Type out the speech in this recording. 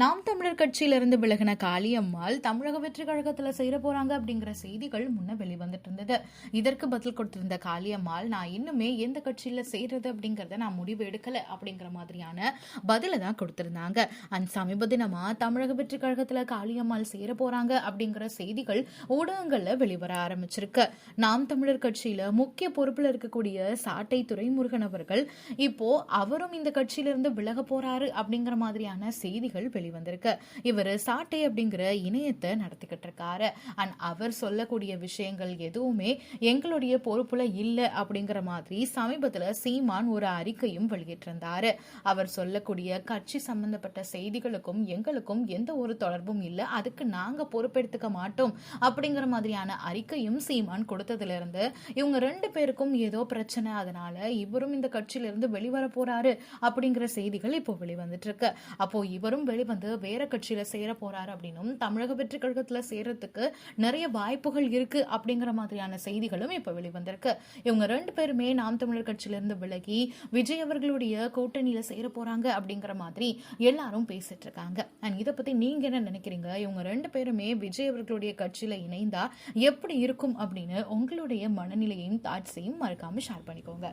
நாம் தமிழர் கட்சியிலிருந்து விலகின காளியம்மாள் தமிழக வெற்றி கழகத்துல சேர போறாங்க அப்படிங்கிற செய்திகள் முன்ன வெளிவந்துட்டு இருந்தது. இதற்கு பதில் கொடுத்திருந்த காளியம்மாள் நான் இன்னுமே எந்த கட்சியில சேர்றது அப்படிங்கறத நான் முடிவு எடுக்கல அப்படிங்கிற மாதிரியான பதில தான் கொடுத்திருந்தாங்க. அந் சமீப தினமா தமிழக வெற்றி கழகத்துல காளியம்மாள் சேர போறாங்க அப்படிங்கிற செய்திகள் ஊடகங்கள்ல வெளிவர ஆரம்பிச்சிருக்கு. நாம் தமிழர் கட்சியில முக்கிய பொறுப்புல இருக்கக்கூடிய சாட்டை துறைமுருகன் அவர்கள் இப்போ அவரும் இந்த கட்சியிலிருந்து விலக போறாரு அப்படிங்கிற மாதிரியான செய்திகள் வெளிவந்திருக்கு. இவர் சாட்டை அப்படிங்கிற இணையத்தை நடத்திக்கிட்டு இருக்காரு. அண்ட் அவர் சொல்லக்கூடிய விஷயங்கள் எதுவுமே எங்களுடைய பொறுப்புல இல்லை அப்படிங்கிற மாதிரி சமீபத்தில் சீமான் ஒரு அறிக்கையும் வெளியிட்டிருந்தாரு. அவர் சொல்லக்கூடிய கட்சி சம்பந்தப்பட்ட செய்திகளுக்கும் எங்களுக்கும் எந்த ஒரு தொடர்பும் இல்லை. அதுக்கு நாங்க பொறுப்பெடுத்துக்க மாட்டோம் அப்படிங்கிற மாதிரியான அறிக்கையும் சீமான் கொடுத்ததுல இருந்து இவங்க ரெண்டு பேருக்கும் ஏதோ பிரச்சனை. அதனால இவரும் இந்த கட்சியிலிருந்து வெளிவர போறாரு அப்படிங்கிற செய்திகள் இப்போ வெளிவந்துட்டு இருக்கு. அப்போ இவரும் வெளி வந்து வேற கட்சியில சேர போறாரு அப்படின்னும் தமிழக வெற்றி கழகத்துல சேரத்துக்கு நிறைய வாய்ப்புகள் இருக்கு அப்படிங்கிற மாதிரியான செய்திகளும் இப்ப வெளிவந்திருக்கு. இவங்க ரெண்டு பேருமே நாம் தமிழர் கட்சியிலிருந்து விலகி விஜய் அவர்களுடைய கூட்டணியில சேர போறாங்க அப்படிங்கிற மாதிரி எல்லாரும் பேசிட்டு இருக்காங்க. அண்ட் இதை பத்தி நீங்க என்ன நினைக்கிறீங்க? இவங்க ரெண்டு பேருமே விஜய் அவர்களுடைய கட்சியில இணைந்தா எப்படி இருக்கும் அப்படின்னு உங்களுடைய மனநிலையையும் தாட்ஸையும் மறக்காம ஷேர் பண்ணிக்கோங்க.